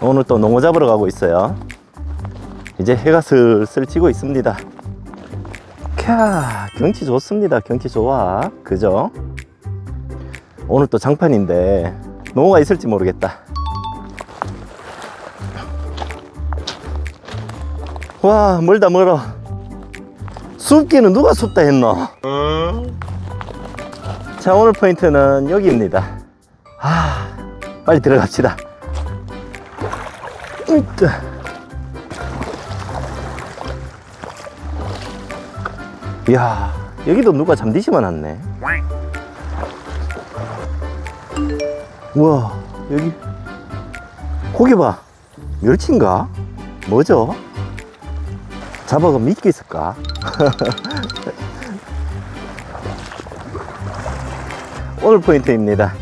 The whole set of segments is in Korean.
오늘 또 농어 잡으러 가고 있어요. 이제 해가 슬슬 지고 있습니다. 캬, 경치 좋습니다. 경치 좋아. 그죠? 오늘 또 장판인데 농어가 있을지 모르겠다. 와, 멀다 멀어. 숲기는 누가 숲다 했노? 자, 오늘 포인트는 여기입니다. 아, 빨리 들어갑시다. 으쌰. 이야, 여기도 누가 잠디 심어놨네. 우와, 여기 고기 봐. 멸치인가? 뭐죠? 잡아가 미끼 있을까? 오늘 포인트입니다.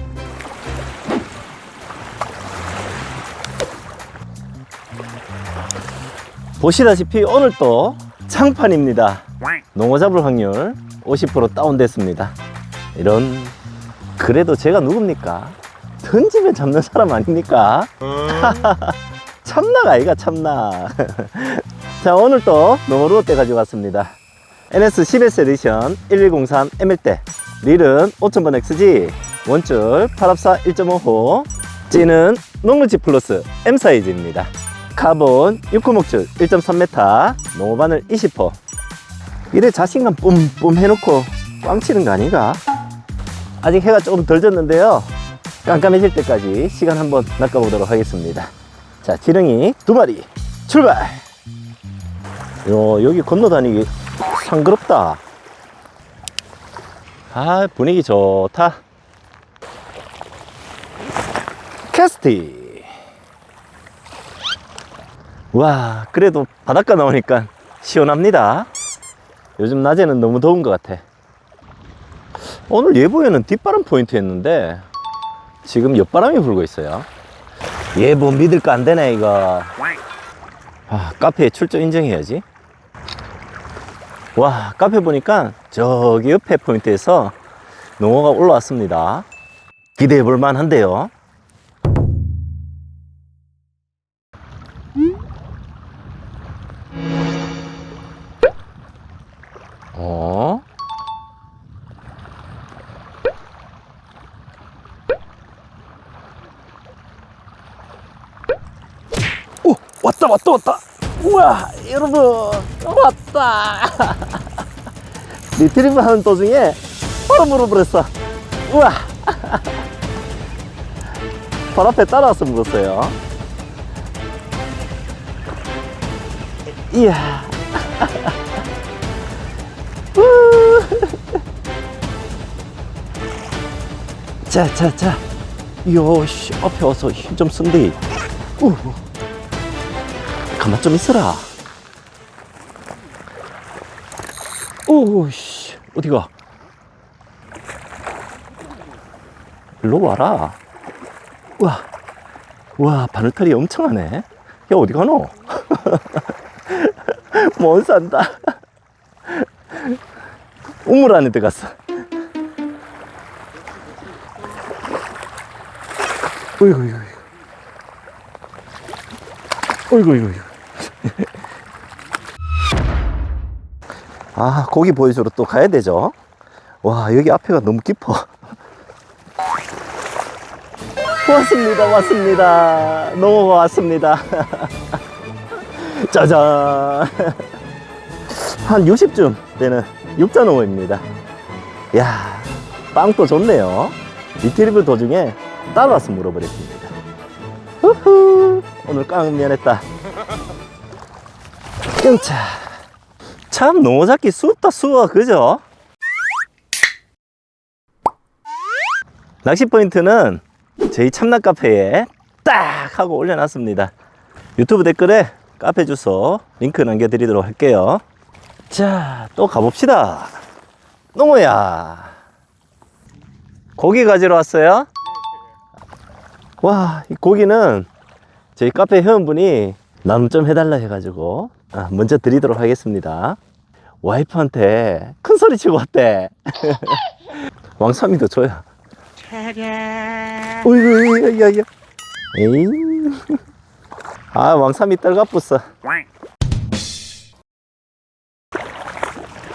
보시다시피 오늘 또 창판입니다. 농어 잡을 확률 50% 다운됐습니다. 이런 그래도 제가 누굽니까? 던지면 잡는 사람 아닙니까? 참나가 아이가 참나. 자 오늘 또 농어로 때 가져왔습니다. NS 10S 에디션 1103 ML대 릴은 5000번 XG 원줄 8합사 1.5호 찌는 농루치 플러스 M 사이즈입니다. 카본 6호목줄 1.3m 농어바늘 20호 이래 자신감 뿜뿜 해놓고 꽝 치는 거 아닌가? 아직 해가 조금 덜 졌는데요. 깜깜해질 때까지 시간 한번 낚아보도록 하겠습니다. 자 지렁이 두 마리 출발! 요 여기 건너 다니기 상그럽다. 아 분위기 좋다. 캐스티 와 그래도 바닷가 나오니까 시원합니다. 요즘 낮에는 너무 더운 것 같아. 오늘 예보에는 뒷바람 포인트였는데 지금 옆바람이 불고 있어요. 예보 믿을까 안 되네 이거. 아, 카페에 출전 인정해야지. 와 카페 보니까 저기 옆에 포인트에서 농어가 올라왔습니다. 기대해 볼 만 한데요 왔다 왔다 왔다. 우와 여러분. 왔다. 리트리브 하는 도중에 바로 물어버렸어. 우와. 발 앞에 따라와서 물었어요. 이야. 자, 자, 자. 요씨, 앞에 와서 힘 좀 쓴디. 우. 가만 좀 있어라. 오씨, 어디 가? 일로 와라. 와, 와, 바늘털이 엄청 하네. 야, 어디 가노? 못 산다. 우물 안에 들어갔어. 어이구, 어이구, 어이구. 어이구, 어이구, 어이구. 아, 고기 보여주러 또 가야 되죠? 와, 여기 앞에가 너무 깊어. 왔습니다, 왔습니다. 농어가 왔습니다. 짜잔. 한 60쯤 되는 육자농어입니다. 야 빵도 좋네요. 리트리브 도중에 따라와서 물어버렸습니다. 후후, 오늘 깡 면했다. 끔차. 참 농어 잡기 수다 수어 그죠? 낚시 포인트는 저희 참낚 카페에 딱 하고 올려놨습니다. 유튜브 댓글에 카페 주소 링크 남겨드리도록 할게요. 자, 또 가봅시다. 농어야. 고기 가지러 왔어요? 와, 이 고기는 저희 카페 회원분이 나눔 좀 해달라 해가지고 아, 먼저 드리도록 하겠습니다. 와이프한테 큰 소리 치고 왔대. 왕삼이도 줘요. 어이구, 야, 야, 야. 에이. 아 왕삼이 떨갑붙어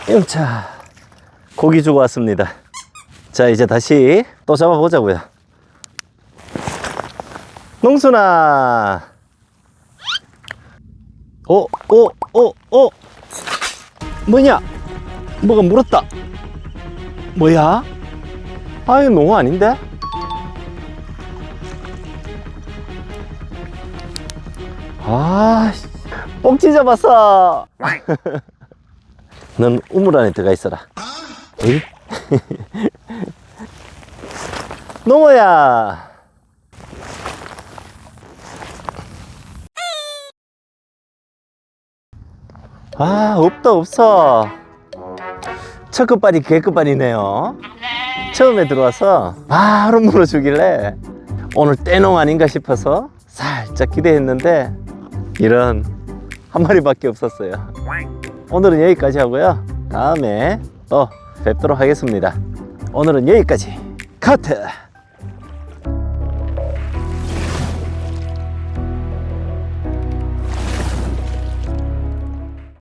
영차 고기 주고 왔습니다 자 이제 다시 또 잡아보자고요 농순아 어, 어, 어, 어. 뭐냐? 뭐가 물었다. 뭐야? 아 이거 농어 아닌데? 아 씨, 뽕치 잡았어. 넌 우물 안에 들어가 있어라? 농어야 아 없다 없어. 첫 끝발이 개끝발이네요. 처음에 들어와서 바로 물어주길래 오늘 떼농 아닌가 싶어서 살짝 기대했는데 이런 한 마리밖에 없었어요. 오늘은 여기까지 하고요. 다음에 또 뵙도록 하겠습니다. 오늘은 여기까지. 카트